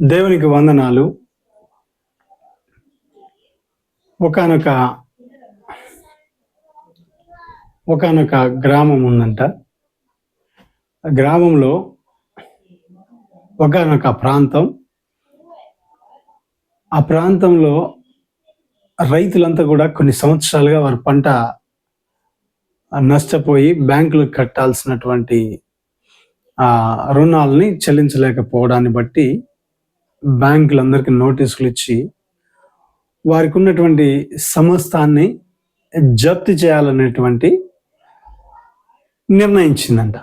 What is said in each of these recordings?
దేవునికి వందనాలు. ఒకనొక ఒకనొక గ్రామం ఉందంట. గ్రామంలో ఒకనొక ప్రాంతం. ఆ ప్రాంతంలో రైతులంతా కూడా కొన్ని సంవత్సరాలుగా వారి పంట నష్టపోయి బ్యాంకులకు కట్టాల్సినటువంటి ఆ రుణాలని చెల్లించలేకపోవడాన్ని బట్టి బ్యాంకులందరికీ నోటీసులు ఇచ్చి వారికి ఉన్నటువంటి సమస్తాన్ని జప్తు చేయాలనేటువంటి నిర్ణయించిందంట.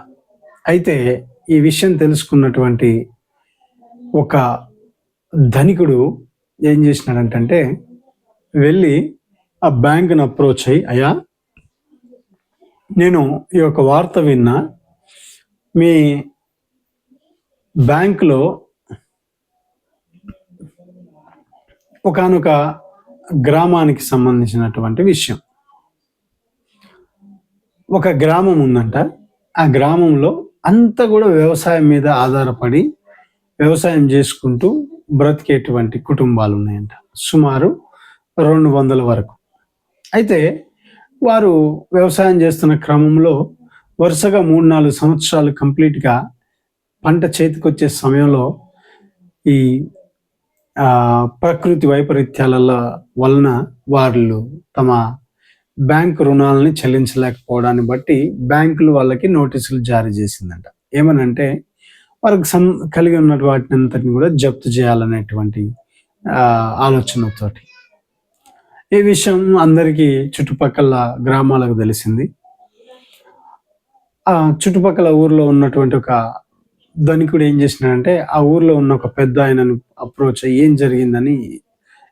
అయితే ఈ విషయం తెలుసుకున్నటువంటి ఒక ధనికుడు ఏం చేసినాడంటే వెళ్ళి ఆ బ్యాంకును అప్రోచ్ అయ్యి అయ్యా నేను ఈ యొక్క వార్త విన్నా మీ బ్యాంకులో ఒకనొక గ్రామానికి సంబంధించినటువంటి విషయం. ఒక గ్రామం ఉందంట. ఆ గ్రామంలో అంతా కూడా వ్యవసాయం మీద ఆధారపడి వ్యవసాయం చేసుకుంటూ బ్రతికేటువంటి కుటుంబాలు ఉన్నాయంట. సుమారు రెండు వందల వరకు. అయితే వారు వ్యవసాయం చేస్తున్న క్రమంలో వరుసగా మూడు నాలుగు సంవత్సరాలు కంప్లీట్గా పంట చేతికొచ్చే సమయంలో ఈ ప్రకృతి వైపరీత్యాల వలన వాళ్ళు తమ బ్యాంక్ రుణాలని చెల్లించలేకపోవడాన్ని బట్టి బ్యాంకులు వాళ్ళకి నోటీసులు జారీ చేసిందంట. ఏమనంటే వారికి సం కలిగి ఉన్నటువంటి వాటిని అంతటిని కూడా జప్తు చేయాలనేటువంటి ఆలోచనతోటి. ఈ విషయం అందరికీ చుట్టుపక్కల గ్రామాలకు తెలిసింది. ఆ చుట్టుపక్కల ఊర్లో ఉన్నటువంటి ఒక ధనికుడు ఏం చేసినాడంటే ఆ ఊర్లో ఉన్న ఒక పెద్ద ఆయనను అప్రోచ్ అయ్యి ఏం జరిగిందని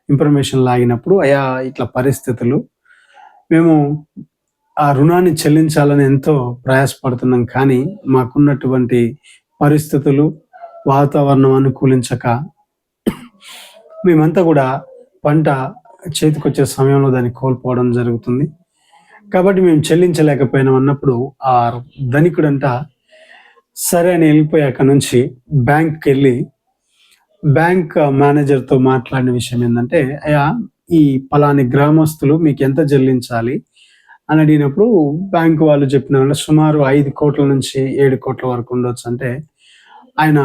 ఇన్ఫర్మేషన్ లాగినప్పుడు అయా ఇట్లా పరిస్థితులు మేము ఆ రుణాన్ని చెల్లించాలని ఎంతో ప్రయాసపడుతున్నాం కానీ మాకున్నటువంటి పరిస్థితులు వాతావరణం అనుకూలించక మేమంతా కూడా పంట చేతికొచ్చే సమయంలో దాన్ని కోల్పోవడం జరుగుతుంది. కాబట్టి మేము చెల్లించలేకపోయినాం అన్నప్పుడు ఆ ధనికుడంట సరే అని వెళ్ళిపోయి అక్కడ నుంచి బ్యాంక్కి వెళ్ళి బ్యాంక్ మేనేజర్తో మాట్లాడిన విషయం ఏంటంటే అయ్యా ఈ పలాని గ్రామస్తులు మీకు ఎంత చెల్లించాలి? అని అడిగినప్పుడు బ్యాంకు వాళ్ళు చెప్పినారంటే సుమారు ఐదు కోట్ల నుంచి ఏడు కోట్ల వరకు ఉండొచ్చు అంటే ఆయన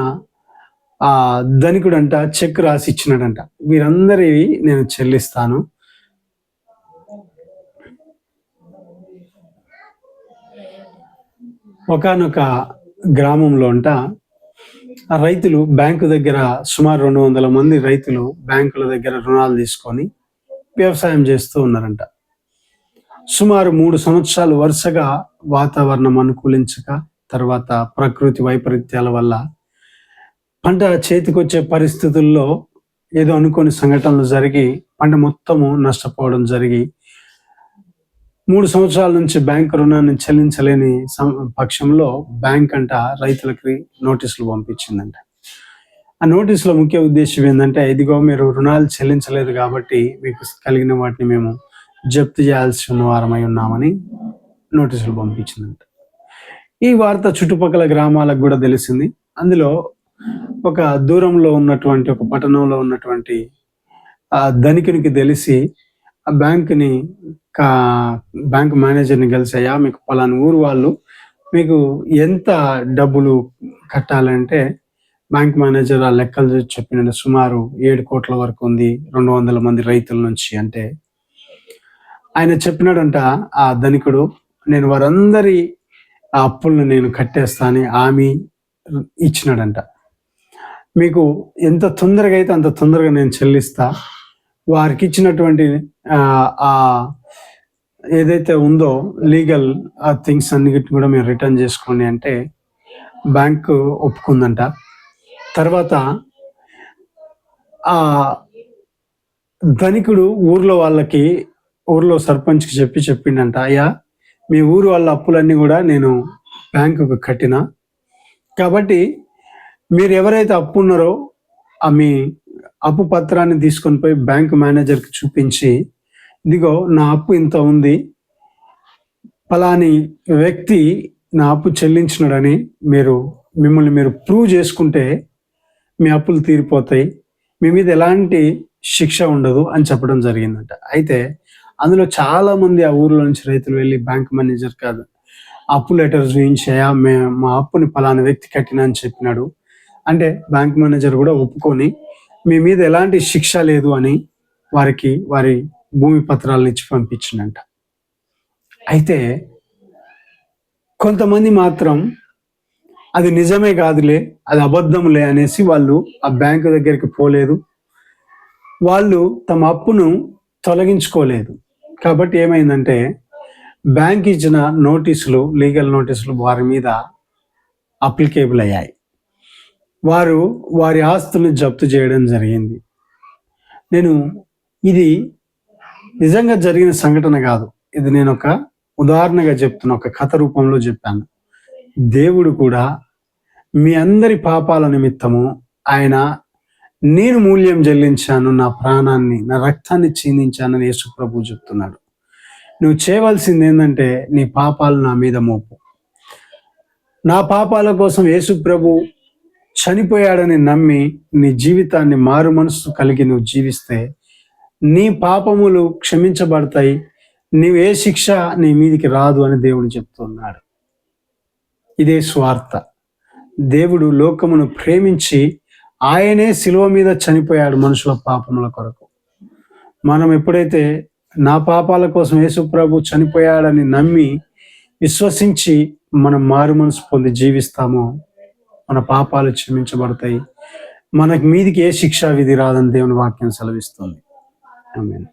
ఆ ధనికుడంట చెక్ రాసి ఇచ్చినాడంట. వీరందరివి నేను చెల్లిస్తాను. ఒకనొక గ్రామంలో అంట ఆ రైతులు బ్యాంకు దగ్గర సుమారు రెండు వందల మంది రైతులు బ్యాంకుల దగ్గర రుణాలు తీసుకొని వ్యవసాయం చేస్తూ ఉన్నారంట. సుమారు మూడు సంవత్సరాలు వరుసగా వాతావరణం అనుకూలించక తర్వాత ప్రకృతి వైపరీత్యాల వల్ల పంట చేతికొచ్చే పరిస్థితుల్లో ఏదో అనుకోని సంఘటనలు జరిగి పంట మొత్తము నష్టపోవడం జరిగి మూడు సంవత్సరాల నుంచి బ్యాంకు రుణాన్ని చెల్లించలేని పక్షంలో బ్యాంక్ అంట రైతులకి నోటీసులు పంపించిందంట. ఆ నోటీసులో ముఖ్య ఉద్దేశం ఏంటంటే ఇదిగో మీరు రుణాలు చెల్లించలేదు కాబట్టి మీకు కలిగిన వాటిని మేము జప్తు చేయాల్సి ఉన్న వారమై ఉన్నామని నోటీసులు పంపించిందంట. ఈ వార్త చుట్టుపక్కల గ్రామాలకు కూడా తెలిసింది. అందులో ఒక దూరంలో ఉన్నటువంటి ఒక పట్టణంలో ఉన్నటువంటి ఆ ధనికునికి తెలిసి ఆ బ్యాంకుని కా బ్యాంక్ మేనేజర్ని కలిసాయా? మీకు పలానా ఊరు వాళ్ళు మీకు ఎంత డబ్బులు కట్టాలంటే బ్యాంక్ మేనేజర్ ఆ లెక్కలు చూసి చెప్పిన సుమారు ఏడు కోట్ల వరకు ఉంది రెండు వందల మంది రైతుల నుంచి అంటే. ఆయన చెప్పినాడంట ఆ ధనికుడు నేను వారందరి ఆ అప్పులను నేను కట్టేస్తానని హామీ ఇచ్చినాడంట. మీకు ఎంత తొందరగా అయితే అంత తొందరగా నేను చెల్లిస్తా. వారికి ఇచ్చినటువంటి ఆ ఏదైతే ఉందో లీగల్ ఆ థింగ్స్ అన్నిటిని కూడా మేము రిటర్న్ చేసుకోండి అంటే బ్యాంకు ఒప్పుకుందంట. తర్వాత ఆ ధనికుడు ఊర్లో వాళ్ళకి ఊర్లో సర్పంచ్కి చెప్పి చెప్పిండంట అయ్యా మీ ఊరు వాళ్ళ అప్పులన్నీ కూడా నేను బ్యాంకుకు కట్టిన. కాబట్టి మీరు ఎవరైతే అప్పు ఉన్నారో ఆ మీ అప్పు పత్రాన్ని తీసుకొని పోయి బ్యాంక్ మేనేజర్కి చూపించి ఇదిగో నా అప్పు ఇంత ఉంది. ఫలాని వ్యక్తి నా అప్పు చెల్లించినాడని మీరు మిమ్మల్ని మీరు ప్రూవ్ చేసుకుంటే మీ అప్పులు తీరిపోతాయి. మీ మీద ఎలాంటి శిక్ష ఉండదు అని చెప్పడం జరిగిందంట. అయితే అందులో చాలా మంది ఆ ఊర్లో నుంచి రైతులు వెళ్ళి బ్యాంక్ మేనేజర్ కాదు అప్పు లెటర్ చూయించాయా మే మా అప్పుని పలానా వ్యక్తి కట్టినా అని చెప్పినాడు. అంటే బ్యాంక్ మేనేజర్ కూడా ఒప్పుకొని మీ మీద ఎలాంటి శిక్ష లేదు అని వారికి వారి భూమి పత్రాలను ఇచ్చి పంపించిందంట. అయితే కొంతమంది మాత్రం అది నిజమే కాదులే అది అబద్ధంలే అనేసి వాళ్ళు ఆ బ్యాంకు దగ్గరికి పోలేదు. వాళ్ళు తమ అప్పును తొలగించుకోలేదు. కాబట్టి ఏమైందంటే బ్యాంక్ ఇచ్చిన నోటీసులు లీగల్ నోటీసులు వారి మీద అప్లికేబుల్ అయ్యాయి. వారు వారి ఆస్తులను జప్తు చేయడం జరిగింది. నేను ఇది నిజంగా జరిగిన సంఘటన కాదు. ఇది నేను ఒక ఉదాహరణగా చెప్తున్న ఒక కథ రూపంలో చెప్పాను. దేవుడు కూడా మీ అందరి పాపాల నిమిత్తము ఆయన నేను మూల్యం చెల్లించాను నా ప్రాణాన్ని నా రక్తాన్ని క్షీణించానని యేసు ప్రభు చెప్తున్నాడు. నువ్వు చేయవలసింది ఏంటంటే నీ పాపాలు నా మీద మోపు. నా పాపాల కోసం యేసు ప్రభు చనిపోయాడని నమ్మి నీ జీవితాన్ని మారు మనసు కలిగి నువ్వు జీవిస్తే నీ పాపములు క్షమించబడతాయి. నీవు ఏ శిక్ష నీ మీదికి రాదు అని దేవుడు చెప్తున్నాడు. ఇదే స్వార్థ. దేవుడు లోకమును ప్రేమించి ఆయనే శిలువ మీద చనిపోయాడు మనుషుల పాపముల కొరకు. మనం ఎప్పుడైతే నా పాపాల కోసం యేసుప్రభు చనిపోయాడని నమ్మి విశ్వసించి మనం మారు మనసు పొంది జీవిస్తామో మన పాపాలు క్షమించబడతాయి. మనకి మీదికి ఏ శిక్షా విధి రాదని దేవుని వాక్యం సెలవిస్తుంది. Amen.